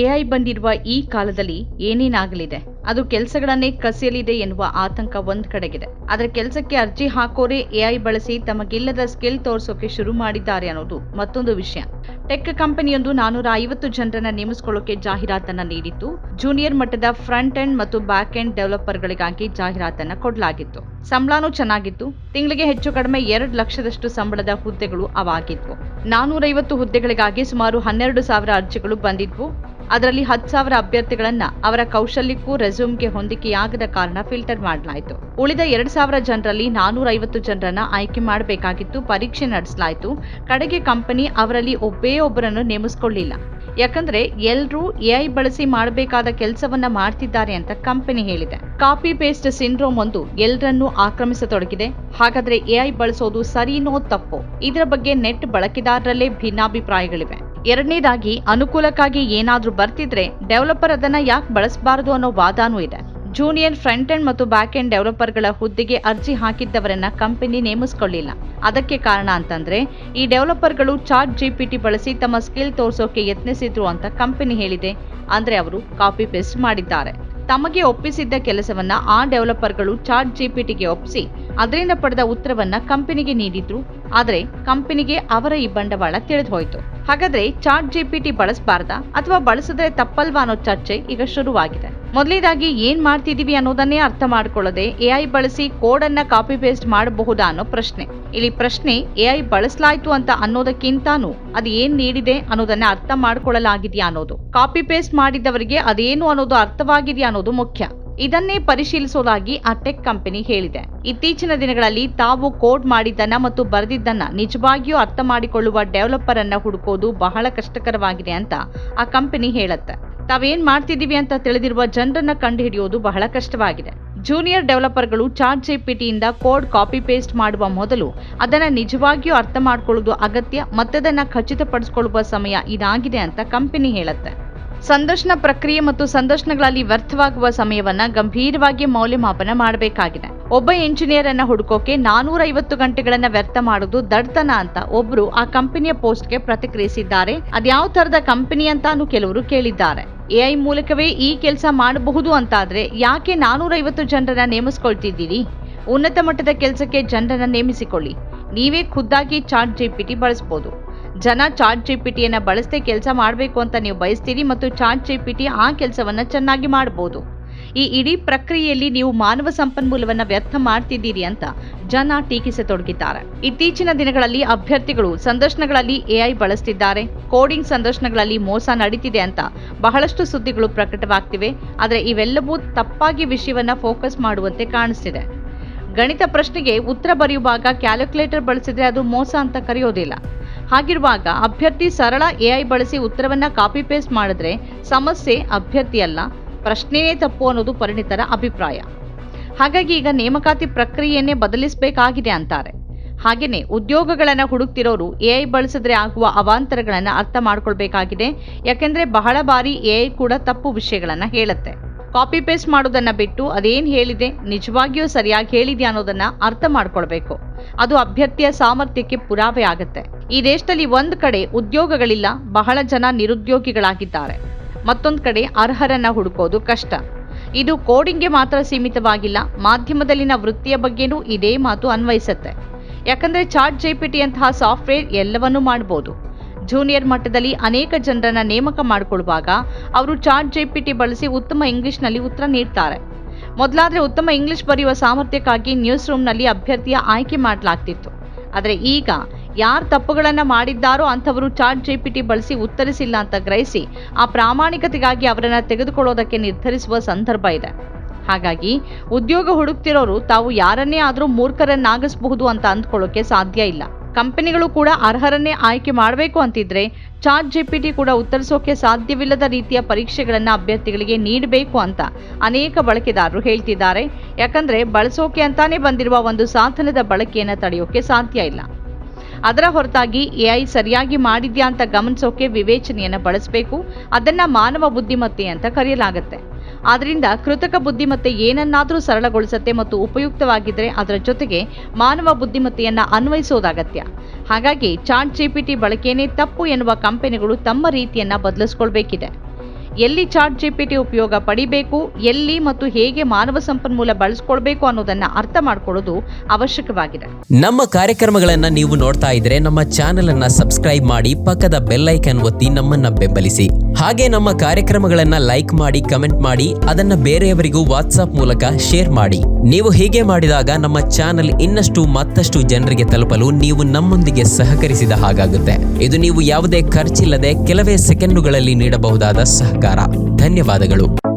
AI ಬಂದಿರುವ ಈ ಕಾಲದಲ್ಲಿ ಏನೇನಾಗಲಿದೆ? ಅದು ಕೆಲಸಗಳನ್ನೇ ಕಸಿಯಲಿದೆ ಎನ್ನುವ ಆತಂಕ ಒಂದ್ ಕಡೆಗಿದೆ. ಆದ್ರೆ ಕೆಲಸಕ್ಕೆ ಅರ್ಜಿ ಹಾಕೋರೆ ಎಐ ಬಳಸಿ ತಮಗಿಲ್ಲದ ಸ್ಕಿಲ್ ತೋರಿಸೋಕೆ ಶುರು ಮಾಡಿದ್ದಾರೆ ಅನ್ನೋದು ಮತ್ತೊಂದು ವಿಷಯ. ಟೆಕ್ ಕಂಪನಿಯೊಂದು ನಾನೂರ ಐವತ್ತು ಜನರನ್ನ ನೇಮಿಸಿಕೊಳ್ಳೋಕೆ ಜಾಹೀರಾತನ್ನ ನೀಡಿತ್ತು. ಜೂನಿಯರ್ ಮಟ್ಟದ ಫ್ರಂಟ್ ಎಂಡ್ ಮತ್ತು ಬ್ಯಾಕ್ ಎಂಡ್ ಡೆವಲಪರ್ಗಳಿಗಾಗಿ ಜಾಹೀರಾತನ್ನ ಕೊಡಲಾಗಿತ್ತು. ಸಂಬಳನೂ ಚೆನ್ನಾಗಿತ್ತು. ತಿಂಗಳಿಗೆ ಹೆಚ್ಚು ಕಡಿಮೆ ಎರಡು ಲಕ್ಷದಷ್ಟು ಸಂಬಳದ ಹುದ್ದೆಗಳು ಅವಾಗಿದ್ವು. ನಾನೂರೈವತ್ತು ಹುದ್ದೆಗಳಿಗಾಗಿ ಸುಮಾರು ಹನ್ನೆರಡು ಸಾವಿರ ಅರ್ಜಿಗಳು ಬಂದಿದ್ವು. ಅದರಲ್ಲಿ ಹತ್ತು ಸಾವಿರ ಅಭ್ಯರ್ಥಿಗಳನ್ನ ಅವರ ಕೌಶಲ್ಯಕ್ಕೂ ರೆಸ್ಯೂಮ್ಗೆ ಹೊಂದಿಕೆಯಾಗದ ಕಾರಣ ಫಿಲ್ಟರ್ ಮಾಡಲಾಯಿತು. ಉಳಿದ ಎರಡು ಸಾವಿರ ಜನರಲ್ಲಿ ನಾನೂರ ಐವತ್ತು ಜನರನ್ನ ಆಯ್ಕೆ ಮಾಡಬೇಕಾಗಿತ್ತು, ಪರೀಕ್ಷೆ ನಡೆಸಲಾಯಿತು. ಕಡೆಗೆ ಕಂಪನಿ ಅವರಲ್ಲಿ ಒಬ್ಬೇ ಒಬ್ಬರನ್ನು ನೇಮಿಸಿಕೊಳ್ಳಿಲ್ಲ. ಯಾಕಂದ್ರೆ ಎಲ್ಲರೂ ಎಐ ಬಳಸಿ ಮಾಡಬೇಕಾದ ಕೆಲಸವನ್ನ ಮಾಡ್ತಿದ್ದಾರೆ ಅಂತ ಕಂಪನಿ ಹೇಳಿದೆ. ಕಾಪಿ ಪೇಸ್ಟ್ ಸಿಂಡ್ರೋಮ್ ಒಂದು ಎಲ್ಲರನ್ನೂ ಆಕ್ರಮಿಸತೊಡಗಿದೆ. ಹಾಗಾದ್ರೆ ಎಐ ಬಳಸೋದು ಸರಿನೋ ತಪ್ಪೋ? ಇದರ ಬಗ್ಗೆ ನೆಟ್ ಬಳಕೆದಾರರಲ್ಲೇ ಭಿನ್ನಾಭಿಪ್ರಾಯಗಳಿವೆ. ಎರಡನೇದಾಗಿ ಅನುಕೂಲಕ್ಕಾಗಿ ಏನಾದರೂ ಬರ್ತಿದ್ರೆ ಡೆವಲಪರ್ ಅದನ್ನ ಯಾಕೆ ಬಳಸಬಾರದು ಅನ್ನೋ ವಾದಾನೂ ಇದೆ. ಜೂನಿಯರ್ ಫ್ರಂಟ್ ಎಂಡ್ ಮತ್ತು ಬ್ಯಾಕ್ ಎಂಡ್ ಡೆವಲಪರ್ಗಳ ಹುದ್ದೆಗೆ ಅರ್ಜಿ ಹಾಕಿದ್ದವರನ್ನ ಕಂಪನಿ ನೇಮಿಸಿಕೊಳ್ಳಿಲ್ಲ. ಅದಕ್ಕೆ ಕಾರಣ ಅಂತಂದ್ರೆ, ಈ ಡೆವಲಪರ್ಗಳು ಚಾಟ್ ಜಿಪಿಟಿ ಬಳಸಿ ತಮ್ಮ ಸ್ಕಿಲ್ ತೋರಿಸೋಕೆ ಯತ್ನಿಸಿದ್ರು ಅಂತ ಕಂಪನಿ ಹೇಳಿದೆ. ಅಂದ್ರೆ ಅವರು ಕಾಪಿ ಪೇಸ್ಟ್ ಮಾಡಿದ್ದಾರೆ. ತಮಗೆ ಒಪ್ಪಿಸಿದ್ದ ಕೆಲಸವನ್ನ ಆ ಡೆವಲಪರ್ಗಳು ಚಾಟ್ ಜಿಪಿಟಿಗೆ ಒಪ್ಪಿಸಿ, ಅದರಿಂದ ಪಡೆದ ಉತ್ತರವನ್ನ ಕಂಪನಿಗೆ ನೀಡಿದ್ರು. ಆದರೆ ಕಂಪನಿಗೆ ಅವರ ಈ ಬಂಡವಾಳ ತಿಳಿದು ಹೋಯಿತು ಹಾಗಾದ್ರೆ ಚಾಟ್ ಜಿಪಿಟಿ ಬಳಸಬಾರ್ದಾ ಅಥವಾ ಬಳಸಿದ್ರೆ ತಪ್ಪಲ್ವಾ ಅನ್ನೋ ಚರ್ಚೆ ಈಗ ಶುರುವಾಗಿದೆ. ಮೊದಲೇದಾಗಿ ಏನ್ ಮಾಡ್ತಿದ್ದೀವಿ ಅನ್ನೋದನ್ನೇ ಅರ್ಥ ಮಾಡ್ಕೊಳ್ಳದೆ ಐ ಬಳಸಿ ಕೋಡ್ ಅನ್ನ ಕಾಪಿ ಪೇಸ್ಟ್ ಮಾಡಬಹುದಾ ಅನ್ನೋ ಪ್ರಶ್ನೆ. ಇಲ್ಲಿ ಪ್ರಶ್ನೆ, ಎ ಐ ಬಳಸಲಾಯ್ತು ಅಂತ ಅನ್ನೋದಕ್ಕಿಂತಾನು ಅದು ಏನ್ ನೀಡಿದೆ ಅನ್ನೋದನ್ನ ಅರ್ಥ ಮಾಡ್ಕೊಳ್ಳಲಾಗಿದೆಯಾ ಅನ್ನೋದು. ಕಾಪಿ ಪೇಸ್ಟ್ ಮಾಡಿದವರಿಗೆ ಅದೇನು ಅನ್ನೋದು ಅರ್ಥವಾಗಿದೆಯಾ ಅನ್ನೋದು ಮುಖ್ಯ. ಇದನ್ನೇ ಪರಿಶೀಲಿಸೋದಾಗಿ ಆ ಟೆಕ್ ಕಂಪನಿ ಹೇಳಿದೆ. ಇತ್ತೀಚಿನ ದಿನಗಳಲ್ಲಿ ತಾವು ಕೋಡ್ ಮಾಡಿದ್ದನ್ನ ಮತ್ತು ಬರೆದಿದ್ದನ್ನ ನಿಜವಾಗಿಯೂ ಅರ್ಥ ಮಾಡಿಕೊಳ್ಳುವ ಡೆವಲಪರ್ ಅನ್ನ ಹುಡುಕೋದು ಬಹಳ ಕಷ್ಟಕರವಾಗಿದೆ ಅಂತ ಆ ಕಂಪನಿ ಹೇಳುತ್ತೆ. ತಾವೇನ್ ಮಾಡ್ತಿದ್ದೀವಿ ಅಂತ ತಿಳಿದಿರುವ ಜನರನ್ನ ಕಂಡುಹಿಡಿಯೋದು ಬಹಳ ಕಷ್ಟವಾಗಿದೆ. ಜೂನಿಯರ್ ಡೆವಲಪರ್ಗಳು ಚಾಟ್ ಜಿಪಿಟಿಯಿಂದ ಕೋಡ್ ಕಾಪಿ ಪೇಸ್ಟ್ ಮಾಡುವ ಮೊದಲು ಅದನ್ನ ನಿಜವಾಗಿಯೂ ಅರ್ಥ ಮಾಡಿಕೊಳ್ಳುವುದು ಅಗತ್ಯ, ಮತ್ತದನ್ನ ಖಚಿತಪಡಿಸಿಕೊಳ್ಳುವ ಸಮಯ ಇದಾಗಿದೆ ಅಂತ ಕಂಪನಿ ಹೇಳುತ್ತೆ. ಸಂದರ್ಶನ ಪ್ರಕ್ರಿಯೆ ಮತ್ತು ಸಂದರ್ಶನಗಳಲ್ಲಿ ವ್ಯರ್ಥವಾಗುವ ಸಮಯವನ್ನ ಗಂಭೀರವಾಗಿ ಮೌಲ್ಯಮಾಪನ ಮಾಡಬೇಕಾಗಿದೆ. ಒಬ್ಬ ಇಂಜಿನಿಯರ್ ಅನ್ನ ಹುಡುಕೋಕೆ ನಾನೂರ ಐವತ್ತು ಗಂಟೆಗಳನ್ನ ವ್ಯರ್ಥ ಮಾಡುವುದು ದಡ್ತನ ಅಂತ ಒಬ್ರು ಆ ಕಂಪನಿಯ ಪೋಸ್ಟ್ಗೆ ಪ್ರತಿಕ್ರಿಯಿಸಿದ್ದಾರೆ. ಅದ್ಯಾವ ತರದ ಕಂಪನಿ ಅಂತಾನು ಕೆಲವರು ಕೇಳಿದ್ದಾರೆ. ಎಐ ಮೂಲಕವೇ ಈ ಕೆಲಸ ಮಾಡಬಹುದು ಅಂತಾದರೆ ಯಾಕೆ ನಾನೂರೈವತ್ತು ಜನರನ್ನ ನೇಮಿಸ್ಕೊಳ್ತಿದ್ದೀರಿ? ಉನ್ನತ ಮಟ್ಟದ ಕೆಲಸಕ್ಕೆ ಜನರನ್ನ ನೇಮಿಸಿಕೊಳ್ಳಿ. ನೀವೇ ಖುದ್ದಾಗಿ ಚಾಟ್ ಜಿಪಿಟಿ ಬಳಸ್ಬೋದು. ಜನ ಚಾಟ್ ಜಿಪಿಟಿಯನ್ನ ಬಳಸದೆ ಕೆಲಸ ಮಾಡಬೇಕು ಅಂತ ನೀವು ಬಯಸ್ತೀರಿ ಮತ್ತು ಚಾಟ್ ಜಿಪಿಟಿ ಆ ಕೆಲಸವನ್ನು ಚೆನ್ನಾಗಿ ಮಾಡಬಹುದು ಈ ಇಡೀ ಪ್ರಕ್ರಿಯೆಯಲ್ಲಿ ನೀವು ಮಾನವ ಸಂಪನ್ಮೂಲವನ್ನ ವ್ಯರ್ಥ ಮಾಡ್ತಿದ್ದೀರಿ ಅಂತ ಜನ ಟೀಕಿಸತೊಡಗಿದ್ದಾರೆ. ಇತ್ತೀಚಿನ ದಿನಗಳಲ್ಲಿ ಅಭ್ಯರ್ಥಿಗಳು ಸಂದರ್ಶನಗಳಲ್ಲಿ ಎಐ ಬಳಸ್ತಿದ್ದಾರೆ. ಕೋಡಿಂಗ್ ಸಂದರ್ಶನಗಳಲ್ಲಿ ಮೋಸ ನಡೀತಿದೆ ಅಂತ ಬಹಳಷ್ಟು ಸುದ್ದಿಗಳು ಪ್ರಕಟವಾಗ್ತಿವೆ. ಆದರೆ ಇವೆಲ್ಲವೂ ತಪ್ಪಾಗಿ ವಿಷಯವನ್ನ ಫೋಕಸ್ ಮಾಡುವಂತೆ ಕಾಣಿಸ್ತಿದೆ. ಗಣಿತ ಪ್ರಶ್ನೆಗೆ ಉತ್ತರ ಬರೆಯುವಾಗ ಕ್ಯಾಲ್ಕುಲೇಟರ್ ಬಳಸಿದ್ರೆ ಅದು ಮೋಸ ಅಂತ ಕರೆಯೋದಿಲ್ಲ. ಹಾಗಿರುವಾಗ ಅಭ್ಯರ್ಥಿ ಸರಳ ಎಐ ಬಳಸಿ ಉತ್ತರವನ್ನ ಕಾಪಿ ಪೇಸ್ಟ್ ಮಾಡಿದ್ರೆ ಸಮಸ್ಯೆ ಅಭ್ಯರ್ಥಿ ಅಲ್ಲ ಪ್ರಶ್ನೆಯೇ ತಪ್ಪು ಅನ್ನೋದು ಪರಿಣಿತರ ಅಭಿಪ್ರಾಯ. ಹಾಗಾಗಿ ಈಗ ನೇಮಕಾತಿ ಪ್ರಕ್ರಿಯೆಯನ್ನೇ ಬದಲಿಸಬೇಕಾಗಿದೆ ಅಂತಾರೆ. ಹಾಗೆಯೇ ಉದ್ಯೋಗಗಳನ್ನು ಹುಡುಕ್ತಿರೋರು ಎ ಐ ಬಳಸಿದ್ರೆ ಆಗುವ ಅವಾಂತರಗಳನ್ನು ಅರ್ಥ ಮಾಡ್ಕೊಳ್ಬೇಕಾಗಿದೆ. ಯಾಕೆಂದರೆ ಬಹಳ ಬಾರಿ ಎ ಐ ಕೂಡ ತಪ್ಪು ವಿಷಯಗಳನ್ನು ಹೇಳುತ್ತೆ. ಕಾಪಿ ಪೇಸ್ಟ್ ಮಾಡೋದನ್ನು ಬಿಟ್ಟು ಅದೇನು ಹೇಳಿದೆ, ನಿಜವಾಗಿಯೂ ಸರಿಯಾಗಿ ಹೇಳಿದೆಯಾ ಅನ್ನೋದನ್ನು ಅರ್ಥ ಮಾಡ್ಕೊಳ್ಬೇಕು. ಅದು ಅಭ್ಯರ್ಥಿಯ ಸಾಮರ್ಥ್ಯಕ್ಕೆ ಪುರಾವೆ ಆಗುತ್ತೆ. ಈ ದೇಶದಲ್ಲಿ ಒಂದು ಕಡೆ ಉದ್ಯೋಗಗಳಿಲ್ಲ, ಬಹಳ ಜನ ನಿರುದ್ಯೋಗಿಗಳಾಗಿದ್ದಾರೆ. ಮತ್ತೊಂದ್ ಕಡೆ ಅರ್ಹರನ್ನ ಹುಡುಕೋದು ಕಷ್ಟ. ಇದು ಕೋಡಿಂಗ್ಗೆ ಮಾತ್ರ ಸೀಮಿತವಾಗಿಲ್ಲ, ಮಾಧ್ಯಮದಲ್ಲಿನ ವೃತ್ತಿಯ ಬಗ್ಗೆನೂ ಇದೇ ಮಾತು ಅನ್ವಯಿಸುತ್ತೆ. ಯಾಕಂದ್ರೆ ಚಾಟ್ ಜಿಪಿಟಿ ಅಂತಹ ಸಾಫ್ಟ್ವೇರ್ ಎಲ್ಲವನ್ನೂ ಮಾಡಬಹುದು ಜೂನಿಯರ್ ಮಟ್ಟದಲ್ಲಿ ಅನೇಕ ಜನರನ್ನ ನೇಮಕ ಮಾಡಿಕೊಳ್ಳುವಾಗ ಅವರು ಚಾಟ್ ಜಿಪಿಟಿ ಬಳಸಿ ಉತ್ತಮ ಇಂಗ್ಲಿಷ್ನಲ್ಲಿ ಉತ್ತರ ನೀಡ್ತಾರೆ. ಮೊದಲಾದ್ರೆ ಉತ್ತಮ ಇಂಗ್ಲಿಷ್ ಬರೆಯುವ ಸಾಮರ್ಥ್ಯಕ್ಕಾಗಿ ನ್ಯೂಸ್ ರೂಮ್ನಲ್ಲಿ ಅಭ್ಯರ್ಥಿಯ ಆಯ್ಕೆ ಮಾಡಲಾಗ್ತಿತ್ತು. ಆದರೆ ಈಗ ಯಾರು ತಪ್ಪುಗಳನ್ನು ಮಾಡಿದ್ದಾರೋ ಅಂಥವರು ಚಾಟ್ ಜಿಪಿಟಿ ಬಳಸಿ ಉತ್ತರಿಸಿಲ್ಲ ಅಂತ ಗ್ರಹಿಸಿ ಆ ಪ್ರಾಮಾಣಿಕತೆಗಾಗಿ ಅವರನ್ನು ತೆಗೆದುಕೊಳ್ಳೋದಕ್ಕೆ ನಿರ್ಧರಿಸುವ ಸಂದರ್ಭ ಇದೆ. ಹಾಗಾಗಿ ಉದ್ಯೋಗ ಹುಡುಕ್ತಿರೋರು ತಾವು ಯಾರನ್ನೇ ಆದರೂ ಮೂರ್ಖರನ್ನಾಗಿಸಬಹುದು ಅಂತ ಅಂದ್ಕೊಳ್ಳೋಕೆ ಸಾಧ್ಯ ಇಲ್ಲ. ಕಂಪನಿಗಳು ಕೂಡ ಅರ್ಹರನ್ನೇ ಆಯ್ಕೆ ಮಾಡಬೇಕು ಅಂತಿದ್ರೆ ಚಾಟ್ ಜಿಪಿಟಿ ಕೂಡ ಉತ್ತರಿಸೋಕೆ ಸಾಧ್ಯವಿಲ್ಲದ ರೀತಿಯ ಪರೀಕ್ಷೆಗಳನ್ನು ಅಭ್ಯರ್ಥಿಗಳಿಗೆ ನೀಡಬೇಕು ಅಂತ ಅನೇಕ ಬಳಕೆದಾರರು ಹೇಳ್ತಿದ್ದಾರೆ. ಯಾಕಂದ್ರೆ ಬಳಸೋಕೆ ಅಂತಾನೆ ಬಂದಿರುವ ಒಂದು ಸಾಧನದ ಬಳಕೆಯನ್ನು ತಡೆಯೋಕೆ ಸಾಧ್ಯ ಇಲ್ಲ. ಅದರ ಹೊರತಾಗಿ ಎಐ ಸರಿಯಾಗಿ ಮಾಡಿದ್ಯಾ ಅಂತ ಗಮನಿಸೋಕೆ ವಿವೇಚನೆಯನ್ನು ಬಳಸಬೇಕು. ಅದನ್ನ ಮಾನವ ಬುದ್ಧಿಮತ್ತೆ ಅಂತ ಕರೆಯಲಾಗುತ್ತೆ. ಆದ್ರಿಂದ ಕೃತಕ ಬುದ್ಧಿಮತ್ತೆ ಏನನ್ನಾದರೂ ಸರಳಗೊಳಿಸುತ್ತೆ ಮತ್ತು ಉಪಯುಕ್ತವಾಗಿದ್ರೆ ಅದರ ಜೊತೆಗೆ ಮಾನವ ಬುದ್ಧಿಮತ್ತೆಯನ್ನ ಅನ್ವಯಿಸೋದಾಗತ್ಯ. ಹಾಗಾಗಿ ಚಾಟ್ ಜಿಪಿಟಿ ಬಳಕೆಯೇ ತಪ್ಪು ಎನ್ನುವ ಕಂಪನಿಗಳು ತಮ್ಮ ರೀತಿಯನ್ನ ಬದಲಿಸ್ಕೊಳ್ಬೇಕಿದೆ. ಎಲ್ಲಿ ಚಾಟ್ ಜಿಪಿಟಿ ಉಪಯೋಗ ಪಡಿಬೇಕು, ಎಲ್ಲಿ ಮತ್ತು ಹೇಗೆ ಮಾನವ ಸಂಪನ್ಮೂಲ ಬಳಸ್ಕೊಳ್ಬೇಕು ಅನ್ನೋದನ್ನ ಅರ್ಥ ಮಾಡ್ಕೊಳ್ಳೋದು ಅವಶ್ಯಕವಾಗಿದೆ. ನಮ್ಮ ಕಾರ್ಯಕ್ರಮಗಳನ್ನ ನೀವು ನೋಡ್ತಾ ಇದ್ರೆ ನಮ್ಮ ಚಾನೆಲ್ ಅನ್ನ ಸಬ್ಸ್ಕ್ರೈಬ್ ಮಾಡಿ ಪಕ್ಕದ ಬೆಲ್ ಐಕನ್ ಒತ್ತಿ ನಮ್ಮನ್ನ ಬೆಂಬಲಿಸಿ. ಹಾಗೆ ನಮ್ಮ ಕಾರ್ಯಕ್ರಮಗಳನ್ನ ಲೈಕ್ ಮಾಡಿ, ಕಮೆಂಟ್ ಮಾಡಿ, ಅದನ್ನ ಬೇರೆಯವರಿಗೂ ವಾಟ್ಸ್ಆಪ್ ಮೂಲಕ ಶೇರ್ ಮಾಡಿ. ನೀವು ಹೀಗೆ ಮಾಡಿದಾಗ ನಮ್ಮ ಚಾನೆಲ್ ಇನ್ನಷ್ಟು ಮತ್ತಷ್ಟು ಜನರಿಗೆ ತಲುಪಲು ನೀವು ನಮ್ಮೊಂದಿಗೆ ಸಹಕರಿಸಿದ ಹಾಗಾಗುತ್ತೆ. ಇದು ನೀವು ಯಾವುದೇ ಖರ್ಚಿಲ್ಲದೆ ಕೆಲವೇ ಸೆಕೆಂಡುಗಳಲ್ಲಿ ನೀಡಬಹುದಾದ ಸಹಕಾರ. ಧನ್ಯವಾದಗಳು.